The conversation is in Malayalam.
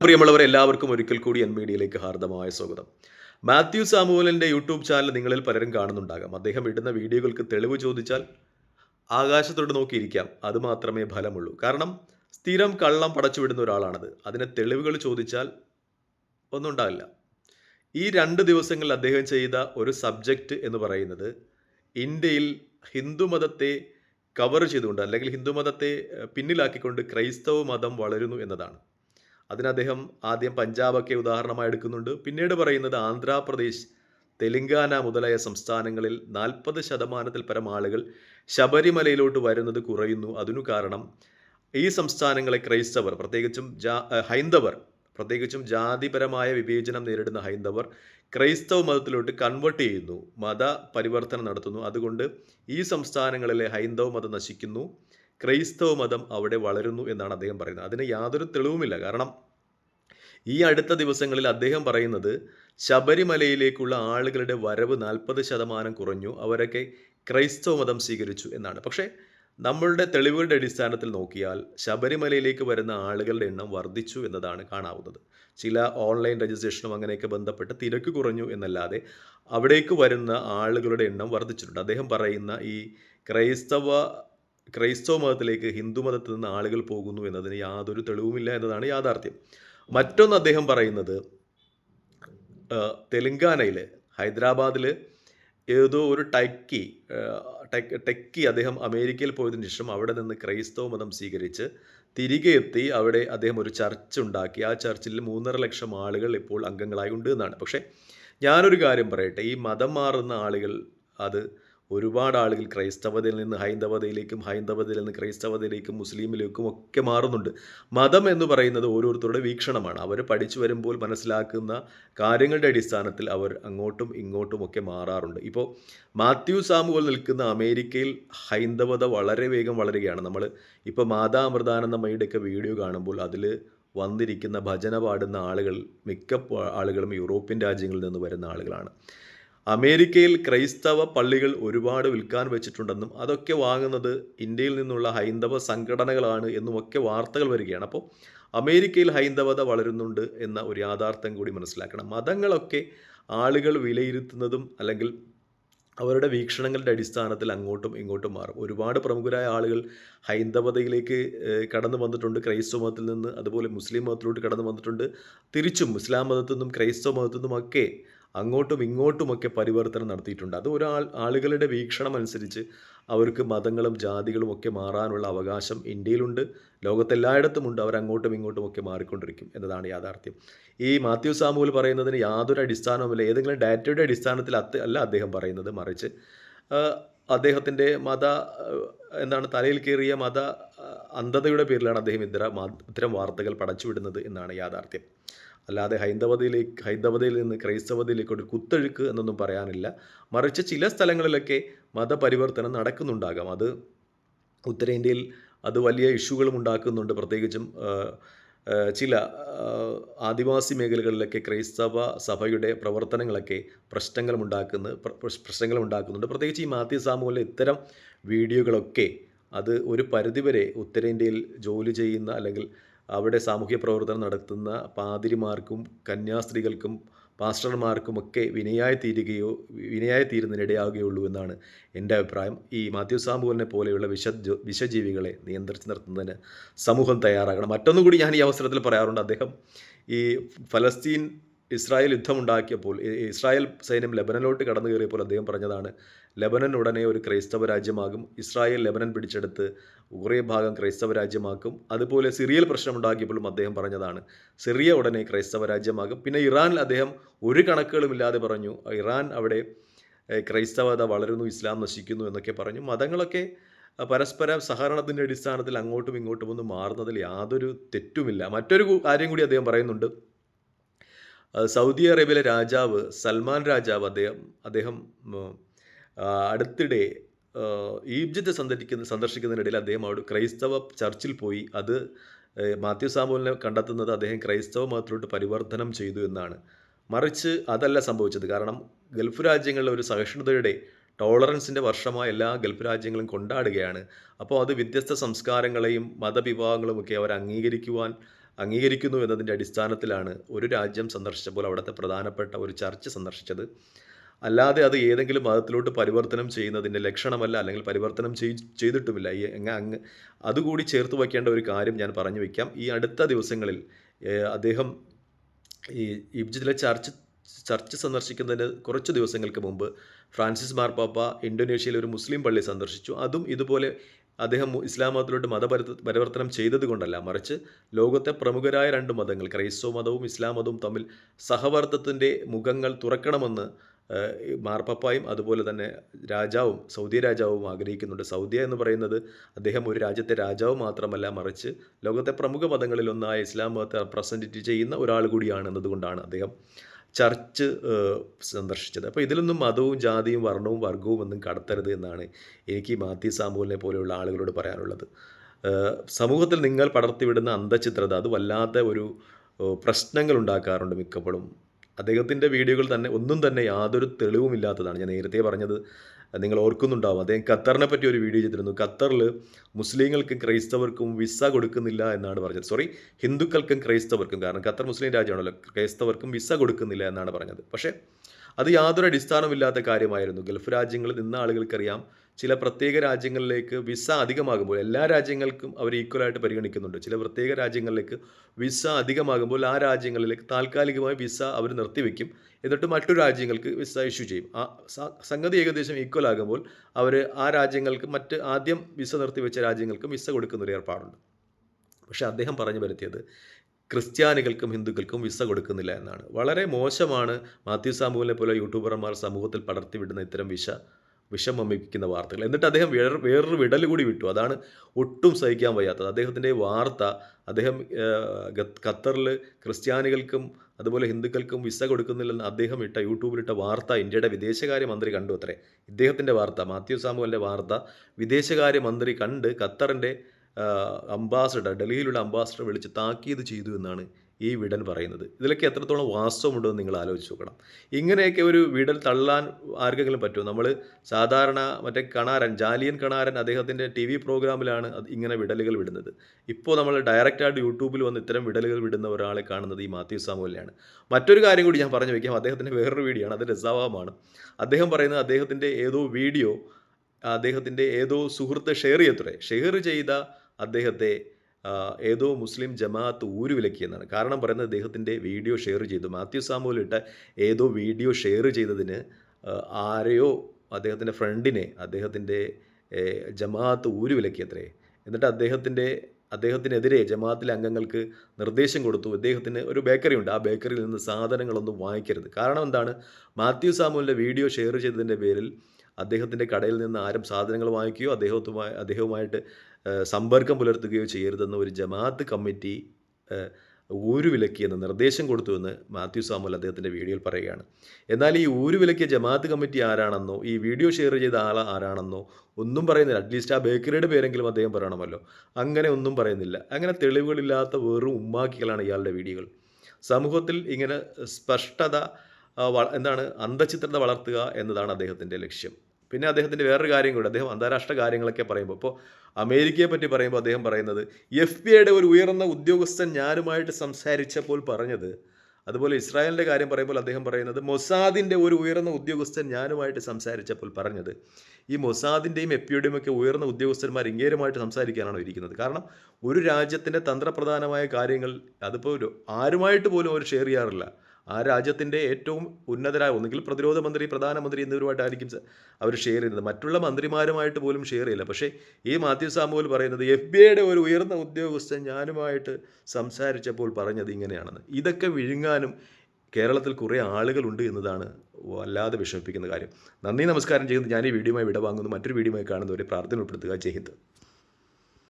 പ്രിയമുള്ളവർ എല്ലാവർക്കും ഒരിക്കൽ കൂടി എൻ മീഡിയയിലേക്ക് ഹാർദമായ സ്വാഗതം. മാത്യു സാമുവലിന്റെ യൂട്യൂബ് ചാനൽ നിങ്ങളിൽ പലരും കാണുന്നുണ്ടാകാം. അദ്ദേഹം ഇടുന്ന വീഡിയോകൾക്ക് തെളിവ് ചോദിച്ചാൽ ആകാശത്തോട് നോക്കിയിരിക്കാം. അത് മാത്രമേ ഫലമുള്ളൂ. കാരണം സ്ഥിരം കള്ളം പടച്ചു പടച്ചുവിടുന്ന ഒരാളാണത്. അതിനെ തെളിവുകൾ ചോദിച്ചാൽ ഒന്നും ഉണ്ടാവില്ല. ഈ രണ്ട് ദിവസങ്ങളിൽ അദ്ദേഹം ചെയ്ത ഒരു സബ്ജക്റ്റ് എന്ന് പറയുന്നത് ഇന്ത്യയിൽ ഹിന്ദുമതത്തെ കവർ ചെയ്തുകൊണ്ട് അല്ലെങ്കിൽ ഹിന്ദുമതത്തെ പിന്നിലാക്കിക്കൊണ്ട് ക്രൈസ്തവ മതം വളരുന്നു എന്നതാണ്. അതിന് അദ്ദേഹം ആദ്യം പഞ്ചാബൊക്കെ ഉദാഹരണമായി എടുക്കുന്നുണ്ട്. പിന്നീട് പറയുന്നത് ആന്ധ്രാപ്രദേശ് തെലങ്കാന മുതലായ സംസ്ഥാനങ്ങളിൽ നാൽപ്പത് ശതമാനത്തിൽ പരം ആളുകൾ ശബരിമലയിലോട്ട് വരുന്നത് കുറയുന്നു. അതിനു കാരണം ഈ സംസ്ഥാനങ്ങളെ ക്രൈസ്തവർ പ്രത്യേകിച്ചും ജാ ഹൈന്ദവർ പ്രത്യേകിച്ചും ജാതിപരമായ വിവേചനം നേരിടുന്ന ഹൈന്ദവർ ക്രൈസ്തവ മതത്തിലോട്ട് കൺവേർട്ട് ചെയ്യുന്നു മത പരിവർത്തനം നടത്തുന്നു. അതുകൊണ്ട് ഈ സംസ്ഥാനങ്ങളിലെ ഹൈന്ദവ മതം നശിക്കുന്നു. ക്രൈസ്തവ മതം അവിടെ വളരുന്നു എന്നാണ് അദ്ദേഹം പറയുന്നത്. അതിന് യാതൊരു തെളിവുമില്ല. കാരണം ഈ അടുത്ത ദിവസങ്ങളിൽ അദ്ദേഹം പറയുന്നത് ശബരിമലയിലേക്കുള്ള ആളുകളുടെ വരവ് നാൽപ്പത് ശതമാനം കുറഞ്ഞു. അവരൊക്കെ ക്രൈസ്തവ മതം സ്വീകരിച്ചു എന്നാണ്. പക്ഷേ നമ്മളുടെ തെളിവുകളുടെ അടിസ്ഥാനത്തിൽ നോക്കിയാൽ ശബരിമലയിലേക്ക് വരുന്ന ആളുകളുടെ എണ്ണം വർദ്ധിച്ചു എന്നതാണ് കാണാവുന്നത്. ചില ഓൺലൈൻ രജിസ്ട്രേഷനും അങ്ങനെയൊക്കെ ബന്ധപ്പെട്ട് തിരക്ക് കുറഞ്ഞു എന്നല്ലാതെ അവിടേക്ക് വരുന്ന ആളുകളുടെ എണ്ണം വർദ്ധിച്ചിട്ടുണ്ട്. അദ്ദേഹം പറയുന്ന ഈ ക്രൈസ്തവ ക്രൈസ്തവ മതത്തിലേക്ക് ഹിന്ദു മതത്തിൽ നിന്ന് ആളുകൾ പോകുന്നു എന്നതിന് യാതൊരു തെളിവുമില്ല എന്നതാണ് യാഥാർത്ഥ്യം. മറ്റൊന്ന് അദ്ദേഹം പറയുന്നത് ആ, തെലങ്കാനയിൽ ഹൈദരാബാദിൽ ഏതോ ഒരു ടക്കി ടെക്കി അദ്ദേഹം അമേരിക്കയിൽ പോയതിനു ശേഷം അവിടെ നിന്ന് ക്രൈസ്തവ മതം സ്വീകരിച്ച് തിരികെ എത്തി അവിടെ അദ്ദേഹം ഒരു ചർച്ച് ഉണ്ടാക്കി. ആ ചർച്ചിൽ മൂന്നര ലക്ഷം ആളുകൾ ഇപ്പോൾ അംഗങ്ങളായി ഉണ്ട് എന്നാണ്. പക്ഷേ ഞാനൊരു കാര്യം പറയട്ടെ ഈ മതം മാറുന്ന ആളുകൾ അത് ഒരുപാട് ആളുകൾ ക്രൈസ്തവതയിൽ നിന്ന് ഹൈന്ദവതയിലേക്കും ഹൈന്ദവതയിൽ നിന്ന് ക്രൈസ്തവതയിലേക്കും മുസ്ലിമിലേക്കും ഒക്കെ മാറുന്നുണ്ട്. മതം എന്ന് പറയുന്നത് ഓരോരുത്തരുടെ വീക്ഷണമാണ്. അവർ പഠിച്ചു വരുമ്പോൾ മനസ്സിലാക്കുന്ന കാര്യങ്ങളുടെ അടിസ്ഥാനത്തിൽ അവർ അങ്ങോട്ടും ഇങ്ങോട്ടും ഒക്കെ മാറാറുണ്ട്. ഇപ്പോൾ മാത്യു സാമുകൾ നിൽക്കുന്ന അമേരിക്കയിൽ ഹൈന്ദവത വളരെ വേഗം വളരുകയാണ്. നമ്മൾ ഇപ്പോൾ മാതാ അമൃതാനന്ദമ്മയുടെയൊക്കെ വീഡിയോ കാണുമ്പോൾ അതിൽ വന്നിരിക്കുന്ന ഭജന പാടുന്ന ആളുകൾ മിക്ക ആളുകളും യൂറോപ്യൻ രാജ്യങ്ങളിൽ നിന്ന് വരുന്ന ആളുകളാണ്. അമേരിക്കയിൽ ക്രൈസ്തവ പള്ളികൾ ഒരുപാട് വിൽക്കാൻ വെച്ചിട്ടുണ്ടെന്നും അതൊക്കെ വാങ്ങുന്നത് ഇന്ത്യയിൽ നിന്നുള്ള ഹൈന്ദവ സംഘടനകളാണ് എന്നുമൊക്കെ വാർത്തകൾ വരികയാണ്. അപ്പോൾ അമേരിക്കയിൽ ഹൈന്ദവത വളരുന്നുണ്ട് എന്ന ഒരു യാഥാർത്ഥ്യം കൂടി മനസ്സിലാക്കണം. മതങ്ങളൊക്കെ ആളുകൾ വിലയിരുത്തുന്നതും അല്ലെങ്കിൽ അവരുടെ വീക്ഷണങ്ങളുടെ അടിസ്ഥാനത്തിൽ അങ്ങോട്ടും ഇങ്ങോട്ടും മാറും. ഒരുപാട് പ്രമുഖരായ ആളുകൾ ഹൈന്ദവതയിലേക്ക് കടന്നു വന്നിട്ടുണ്ട്. ക്രൈസ്തവ മതത്തിൽ നിന്ന് അതുപോലെ മുസ്ലിം മതത്തിലോട്ട് കടന്നു വന്നിട്ടുണ്ട്. തിരിച്ചും ഇസ്ലാം മതത്തിൽ നിന്നും ക്രൈസ്തവ മതത്തിൽ നിന്നുമൊക്കെ അങ്ങോട്ടും ഇങ്ങോട്ടുമൊക്കെ പരിവർത്തനം നടത്തിയിട്ടുണ്ട്. അത് ഒരാൾ ആളുകളുടെ വീക്ഷണം അനുസരിച്ച് അവർക്ക് മതങ്ങളും ജാതികളും ഒക്കെ മാറാനുള്ള അവകാശം ഇന്ത്യയിലുണ്ട്. ലോകത്തെല്ലായിടത്തുമുണ്ട് അവർ അങ്ങോട്ടും ഇങ്ങോട്ടും ഒക്കെ മാറിക്കൊണ്ടിരിക്കും എന്നതാണ് യാഥാർത്ഥ്യം. ഈ മാത്യു സാമുവൽ പറയുന്നതിന് യാതൊരു അടിസ്ഥാനവുമില്ല. ഏതെങ്കിലും ഡാറ്റയുടെ അടിസ്ഥാനത്തിൽ അല്ല അദ്ദേഹം പറയുന്നത് മറിച്ച്. അദ്ദേഹത്തിന്റെ മത എന്താണ് തലയിൽ കയറിയ മത അന്ധതയുടെ പേരിലാണ് അദ്ദേഹം ഇത്തരം ഇത്തരം വാർത്തകൾ പടച്ചുവിടുന്നത് എന്നാണ് യാഥാർത്ഥ്യം. അല്ലാതെ ഹൈന്ദവതയിലേക്ക് ഹൈന്ദവതയിൽ നിന്ന് ക്രൈസ്തവതയിലേക്ക് ഒരു കുത്തൊഴുക്ക് എന്നൊന്നും പറയാനില്ല. മറിച്ച് ചില സ്ഥലങ്ങളിലൊക്കെ മതപരിവർത്തനം നടക്കുന്നുണ്ടാകാം. അത് ഉത്തരേന്ത്യയിൽ അത് വലിയ ഇഷ്യൂകളും ഉണ്ടാക്കുന്നുണ്ട്. പ്രത്യേകിച്ചും ചില ആദിവാസി മേഖലകളിലൊക്കെ ക്രൈസ്തവ സഭയുടെ പ്രവർത്തനങ്ങളൊക്കെ പ്രശ്നങ്ങൾ ഉണ്ടാക്കുന്നുണ്ട്. പ്രത്യേകിച്ച് ഈ മാത്യു സാമൂഹിലെ ഇത്തരം വീഡിയോകളൊക്കെ അത് ഒരു പരിധിവരെ ഉത്തരേന്ത്യയിൽ ജോലി ചെയ്യുന്ന അല്ലെങ്കിൽ അവിടെ സാമൂഹ്യ പ്രവർത്തനം നടത്തുന്ന പാതിരിമാർക്കും കന്യാസ്ത്രീകൾക്കും പാസ്റ്റർമാർക്കുമൊക്കെ വിനയായി തീരുകയോ വിനയായി തീരുന്നതിനിടയാകുകയുള്ളൂ എന്നാണ് എന്റെ അഭിപ്രായം. ഈ മാത്യു സാമ്പുവിനെ പോലെയുള്ള വിഷ വിഷജീവികളെ നിയന്ത്രിച്ച് നിർത്തുന്നതിന് സമൂഹം തയ്യാറാകണം. മറ്റൊന്നും കൂടി ഞാൻ ഈ അവസരത്തിൽ പറയാറുണ്ട്. അദ്ദേഹം ഈ ഫലസ്തീൻ ഇസ്രായേൽ യുദ്ധമുണ്ടാക്കിയപ്പോൾ ഇസ്രായേൽ സൈന്യം ലെബനനിലോട്ട് കടന്നു കയറിയപ്പോൾ അദ്ദേഹം പറഞ്ഞതാണ് ലെബനൻ ഉടനെ ഒരു ക്രൈസ്തവ രാജ്യമാകും. ഇസ്രായേൽ ലെബനൻ പിടിച്ചെടുത്ത് കുറേ ഭാഗം ക്രൈസ്തവ രാജ്യമാക്കും. അതുപോലെ സിറിയയിൽ പ്രശ്നമുണ്ടാക്കിയപ്പോഴും അദ്ദേഹം പറഞ്ഞതാണ് സിറിയ ഉടനെ ക്രൈസ്തവ രാജ്യമാകും. പിന്നെ ഇറാനിൽ അദ്ദേഹം ഒരു കണക്കുകളുമില്ലാതെ പറഞ്ഞു ഇറാൻ അവിടെ ക്രൈസ്തവത വളരുന്നു ഇസ്ലാം നശിക്കുന്നു എന്നൊക്കെ പറഞ്ഞു. മതങ്ങളൊക്കെ പരസ്പരം സഹകരണത്തിന്റെ അടിസ്ഥാനത്തിൽ അങ്ങോട്ടും ഇങ്ങോട്ടും ഒന്നും മാറുന്നതിൽ യാതൊരു തെറ്റുമില്ല. മറ്റൊരു കാര്യം കൂടി അദ്ദേഹം പറയുന്നുണ്ട്. സൗദി അറേബ്യയിലെ രാജാവ് സൽമാൻ രാജാവ് അദ്ദേഹം അദ്ദേഹം അടുത്തിടെ ഈജിപ്ത് സന്ദർശിക്കുന്ന സന്ദർശിക്കുന്നതിനിടയിൽ അദ്ദേഹം അവിടെ ക്രൈസ്തവ ചർച്ചിൽ പോയി. അത് മാത്യു സാമൂലിനെ കണ്ടെത്തുന്നത് അദ്ദേഹം ക്രൈസ്തവ മതത്തിലോട്ട് പരിവർത്തനം ചെയ്തു എന്നാണ്. മറിച്ച് അതല്ല സംഭവിച്ചത്. കാരണം ഗൾഫ് രാജ്യങ്ങളിലെ ഒരു സഹിഷ്ണുതയുടെ ടോളറൻസിന്റെ വർഷമായ എല്ലാ ഗൾഫ് രാജ്യങ്ങളും കൊണ്ടാടുകയാണ്. അപ്പോൾ അത് വ്യത്യസ്ത സംസ്കാരങ്ങളെയും മതവിഭാഗങ്ങളുമൊക്കെ അവർ അംഗീകരിക്കുവാൻ അംഗീകരിക്കുന്നു എന്നതിന്റെ അടിസ്ഥാനത്തിലാണ് ഒരു രാജ്യം സന്ദർശിച്ചപ്പോൾ അവിടുത്തെ പ്രധാനപ്പെട്ട ഒരു ചർച്ച് സന്ദർശിച്ചത്. അല്ലാതെ അത് ഏതെങ്കിലും മതത്തിലോട്ട് പരിവർത്തനം ചെയ്യുന്നതിന്റെ ലക്ഷണമല്ല അല്ലെങ്കിൽ പരിവർത്തനം ചെയ് ചെയ്തിട്ടുമില്ല. ഈ അങ്ങ് അതുകൂടി ചേർത്ത് വയ്ക്കേണ്ട ഒരു കാര്യം ഞാൻ പറഞ്ഞു വയ്ക്കാം. ഈ അടുത്ത ദിവസങ്ങളിൽ അദ്ദേഹം ഈ ഈജിപ്തിലെ ചർച്ച് ചർച്ച് സന്ദർശിക്കുന്നതിന് കുറച്ച് ദിവസങ്ങൾക്ക് മുമ്പ് ഫ്രാൻസിസ് മാർപ്പാപ്പ ഇന്തോനേഷ്യയിലെ ഒരു മുസ്ലിം പള്ളി സന്ദർശിച്ചു. അതും ഇതുപോലെ അദ്ദേഹം ഇസ്ലാം മതത്തിലോട്ട് മതപരി പരിവർത്തനം ചെയ്തതുകൊണ്ടല്ല മറിച്ച് ലോകത്തെ പ്രമുഖരായ രണ്ട് മതങ്ങൾ ക്രൈസ്തവ മതവും ഇസ്ലാം മതവും തമ്മിൽ സഹവർത്തത്തിന്റെ മുഖങ്ങൾ തുറക്കണമെന്ന് മാർപ്പാപ്പായും അതുപോലെ തന്നെ രാജാവും സൗദി രാജാവും ആഗ്രഹിക്കുന്നുണ്ട്. സൗദിയ എന്ന് പറയുന്നത് അദ്ദേഹം ഒരു രാജ്യത്തെ രാജാവ് മാത്രമല്ല മറിച്ച് ലോകത്തെ പ്രമുഖ മതങ്ങളിലൊന്നായ ഇസ്ലാം മതത്തെ റെപ്രസെന്റ് ചെയ്യുന്ന ഒരാൾ കൂടിയാണ് എന്നതുകൊണ്ടാണ് അദ്ദേഹം ചർച്ച് സന്ദർശിച്ചത്. അപ്പോൾ ഇതിലൊന്നും മതവും ജാതിയും വർണവും വർഗവും ഒന്നും കടത്തരുത് എന്നാണ് എനിക്ക് മാത്യു സാമൂലിനെ പോലെയുള്ള ആളുകളോട് പറയാനുള്ളത്. സമൂഹത്തിൽ നിങ്ങൾ പടർത്തിവിടുന്ന അന്ധചിത്രത അത് വല്ലാത്ത ഒരു പ്രശ്നങ്ങൾ ഉണ്ടാക്കാറുണ്ട് മിക്കപ്പോഴും. അദ്ദേഹത്തിന്റെ വീഡിയോകൾ തന്നെ ഒന്നും തന്നെ യാതൊരു തെളിവുമില്ലാത്തതാണ്. ഞാൻ നേരത്തെ പറഞ്ഞത് നിങ്ങൾ ഓർക്കുന്നുണ്ടാവും. അദ്ദേഹം ഖത്തറിനെ പറ്റി ഒരു വീഡിയോ ചെയ്തിരുന്നു. ഖത്തറിൽ മുസ്ലിങ്ങൾക്കും ക്രൈസ്തവർക്കും വിസ കൊടുക്കുന്നില്ല എന്നാണ് പറഞ്ഞത്. സോറി ഹിന്ദുക്കൾക്കും ക്രൈസ്തവർക്കും കാരണം ഖത്തർ മുസ്ലിം രാജ്യമാണല്ലോ. ക്രൈസ്തവർക്കും വിസ കൊടുക്കുന്നില്ല എന്നാണ് പറഞ്ഞത്. പക്ഷേ അത് യാതൊരു അടിസ്ഥാനമില്ലാത്ത കാര്യമായിരുന്നു. ഗൾഫ് രാജ്യങ്ങളിൽ നിന്ന ആളുകൾക്കറിയാം ചില പ്രത്യേക രാജ്യങ്ങളിലേക്ക് വിസ അധികമാകുമ്പോൾ എല്ലാ രാജ്യങ്ങൾക്കും അവർ ഈക്വലായിട്ട് പരിഗണിക്കുന്നുണ്ട്. ചില പ്രത്യേക രാജ്യങ്ങളിലേക്ക് വിസ അധികമാകുമ്പോൾ ആ രാജ്യങ്ങളിലേക്ക് താൽക്കാലികമായി വിസ അവർ നിർത്തിവെക്കും. എന്നിട്ട് മറ്റു രാജ്യങ്ങൾക്ക് വിസ ഇഷ്യൂ ചെയ്യും. ആ സംഗതി ഏകദേശം ഈക്വൽ ആകുമ്പോൾ അവർ ആ രാജ്യങ്ങൾക്ക് മറ്റ് ആദ്യം വിസ നിർത്തിവെച്ച രാജ്യങ്ങൾക്കും വിസ കൊടുക്കുന്ന ഒരു ഏർപ്പാടുണ്ട്. പക്ഷേ അദ്ദേഹം പറഞ്ഞു വരുത്തിയത് ക്രിസ്ത്യാനികൾക്കും ഹിന്ദുക്കൾക്കും വിസ കൊടുക്കുന്നില്ല എന്നാണ്. വളരെ മോശമാണ് മാത്യു സാമുവിനെ പോലെ യൂട്യൂബർമാർ സമൂഹത്തിൽ പടർത്തിവിടുന്ന ഇത്തരം വിഷ വിഷം വമിപ്പിക്കുന്ന വാർത്തകൾ. എന്നിട്ട് അദ്ദേഹം വേറെ വേറൊരു വിടൽ കൂടി വിട്ടു. അതാണ് ഒട്ടും സഹിക്കാൻ വയ്യാത്തത്. അദ്ദേഹത്തിന്റെ വാർത്ത അദ്ദേഹം ഖത്തറിൽ ക്രിസ്ത്യാനികൾക്കും അതുപോലെ ഹിന്ദുക്കൾക്കും വിസ കൊടുക്കുന്നില്ലെന്ന് അദ്ദേഹം ഇട്ട യൂട്യൂബിലിട്ട വാർത്ത ഇന്ത്യയുടെ വിദേശകാര്യ മന്ത്രി കണ്ടു അത്രേ. ഇദ്ദേഹത്തിന്റെ വാർത്ത മാത്യു സാമുവലിന്റെ വാർത്ത വിദേശകാര്യ മന്ത്രി കണ്ട് ഖത്തറിന്റെ അംബാസഡർ ഡൽഹിയിലുള്ള അംബാസഡർ വിളിച്ച് താക്കീത് ചെയ്തു എന്നാണ് ഈ വിടൻ പറയുന്നത്. ഇതിലൊക്കെ എത്രത്തോളം വാസ്തവമുണ്ടെന്ന് നിങ്ങൾ ആലോചിച്ച് നോക്കണം. ഇങ്ങനെയൊക്കെ ഒരു വിടൽ തള്ളാൻ ആർക്കെങ്കിലും പറ്റുമോ? നമ്മൾ സാധാരണ മറ്റേ കണാരൻ ജാലിയൻ കണാരൻ അദ്ദേഹത്തിന്റെ ടി വി പ്രോഗ്രാമിലാണ് ഇങ്ങനെ വിടലുകൾ വിടുന്നത്. ഇപ്പോൾ നമ്മൾ ഡയറക്റ്റായിട്ട് യൂട്യൂബിൽ വന്ന് ഇത്തരം വിടലുകൾ വിടുന്ന ഒരാളെ കാണുന്നത് ഈ മാത്യു സാമുവലിനെയാണ് മറ്റൊരു കാര്യം കൂടി ഞാൻ പറഞ്ഞു വയ്ക്കാം. അദ്ദേഹത്തിന്റെ വേറൊരു വീഡിയോ ആണ്. അത് രസാവാമാണ്. അദ്ദേഹം പറയുന്നത് അദ്ദേഹത്തിന്റെ ഏതോ വീഡിയോ അദ്ദേഹത്തിന്റെ ഏതോ സുഹൃത്ത് ഷെയർ ചെയ്യത്രേ ഷെയർ ചെയ്ത അദ്ദേഹത്തെ ഏതോ മുസ്ലിം ജമാഅത്ത് ഊരുവിലക്കിയെന്നാണ് കാരണം പറയുന്നത് അദ്ദേഹത്തിന്റെ വീഡിയോ ഷെയർ ചെയ്തു. മാത്യു സാമുവൽ ഇട്ട ഏതോ വീഡിയോ ഷെയർ ചെയ്തതിന് ആരെയോ അദ്ദേഹത്തിന്റെ ഫ്രണ്ടിനെ അദ്ദേഹത്തിന്റെ ജമാഅത്ത് ഊരുവിലക്കിയത്രേ എന്നിട്ട് അദ്ദേഹത്തിന്റെ അദ്ദേഹത്തിനെതിരെ ജമാഅത്തിലെ അംഗങ്ങൾക്ക് നിർദ്ദേശം കൊടുത്തു. അദ്ദേഹത്തിന് ഒരു ബേക്കറി ഉണ്ട്. ആ ബേക്കറിയിൽ നിന്ന് സാധനങ്ങളൊന്നും വാങ്ങിക്കരുത്. കാരണം എന്താണ്? മാത്യു സാമുവിന്റെ വീഡിയോ ഷെയർ ചെയ്തതിന്റെ പേരിൽ അദ്ദേഹത്തിന്റെ കടയിൽ നിന്ന് ആരും സാധനങ്ങൾ വാങ്ങിക്കുകയോ അദ്ദേഹത്തുമായി അദ്ദേഹവുമായിട്ട് സമ്പർക്കം പുലർത്തുകയോ ചെയ്യരുതെന്ന് ഒരു ജമാഅത്ത് കമ്മിറ്റി ഊരുവിലക്കിയെന്ന് നിർദ്ദേശം കൊടുത്തുവെന്ന് മാത്യു സാമുൽ അദ്ദേഹത്തിന്റെ വീഡിയോയിൽ പറയുകയാണ്. എന്നാൽ ഈ ഊരുവിലക്കിയ ജമാഅത്ത് കമ്മിറ്റി ആരാണെന്നോ ഈ വീഡിയോ ഷെയർ ചെയ്ത ആൾ ആരാണെന്നോ ഒന്നും പറയുന്നില്ല. അറ്റ്ലീസ്റ്റ് ആ ബേക്കറിയുടെ പേരെങ്കിലും അദ്ദേഹം പറയണമല്ലോ. അങ്ങനെ ഒന്നും പറയുന്നില്ല. അങ്ങനെ തെളിവുകളില്ലാത്ത വെറും ഉമ്മാക്കികളാണ് ഇയാളുടെ വീഡിയോകൾ. സമൂഹത്തിൽ ഇങ്ങനെ സ്പഷ്ടത എന്താണ് അന്തചിത്രത വളർത്തുക എന്നതാണ് അദ്ദേഹത്തിന്റെ ലക്ഷ്യം. പിന്നെ അദ്ദേഹത്തിന്റെ വേറൊരു കാര്യം കൂടി അദ്ദേഹം അന്താരാഷ്ട്ര കാര്യങ്ങളൊക്കെ പറയുമ്പോൾ ഇപ്പോൾ അമേരിക്കയെ പറ്റി പറയുമ്പോൾ അദ്ദേഹം പറയുന്നത് എഫ് ബി ഐയുടെ ഒരു ഉയർന്ന ഉദ്യോഗസ്ഥൻ ഞാനുമായിട്ട് സംസാരിച്ചപ്പോൾ പറഞ്ഞത് അതുപോലെ ഇസ്രായേലിന്റെ കാര്യം പറയുമ്പോൾ അദ്ദേഹം പറയുന്നത് മൊസാദിന്റെ ഒരു ഉയർന്ന ഉദ്യോഗസ്ഥൻ ഞാനുമായിട്ട് സംസാരിച്ചപ്പോൾ പറഞ്ഞത്. ഈ മൊസാദിന്റെയും എഫ് ബിയുടെയും ഒക്കെ ഉയർന്ന ഉദ്യോഗസ്ഥന്മാർ ഇങ്ങേരുമായിട്ട് സംസാരിക്കാനാണോ ഇരിക്കുന്നത്? കാരണം ഒരു രാജ്യത്തിന്റെ തന്ത്രപ്രധാനമായ കാര്യങ്ങൾ അതിപ്പോൾ ആരുമായിട്ട് പോലും അവർ ഷെയർ ചെയ്യാറില്ല. ആ രാജ്യത്തിന്റെ ഏറ്റവും ഉന്നതരായ ഒന്നുകിൽ പ്രതിരോധ മന്ത്രി പ്രധാനമന്ത്രി എന്നിവരുമായിട്ടായിരിക്കും അവർ ഷെയർ ചെയ്യുന്നത്. മറ്റുള്ള മന്ത്രിമാരുമായിട്ട് പോലും ഷെയർ ചെയ്യില്ല. പക്ഷേ ഈ മാത്യു സാമുവൽ പറയുന്നത് എഫ് ബി ഐയുടെ ഒരു ഉയർന്ന ഉദ്യോഗസ്ഥൻ ഞാനുമായിട്ട് സംസാരിച്ചപ്പോൾ പറഞ്ഞത് ഇങ്ങനെയാണെന്ന്. ഇതൊക്കെ വിഴുങ്ങാനും കേരളത്തിൽ കുറേ ആളുകളുണ്ട് എന്നതാണ് വല്ലാതെ വിഷമിപ്പിക്കുന്ന കാര്യം. നന്ദി നമസ്കാരം ചെയ്യുന്നത് ഞാൻ ഈ വീഡിയോയുമായി വിടവാങ്ങുന്നു. മറ്റൊരു വീഡിയോയുമായി കാണുന്നവരെ പ്രാർത്ഥന ഉൾപ്പെടുത്തുക. ജയ് ഹിന്ദ്.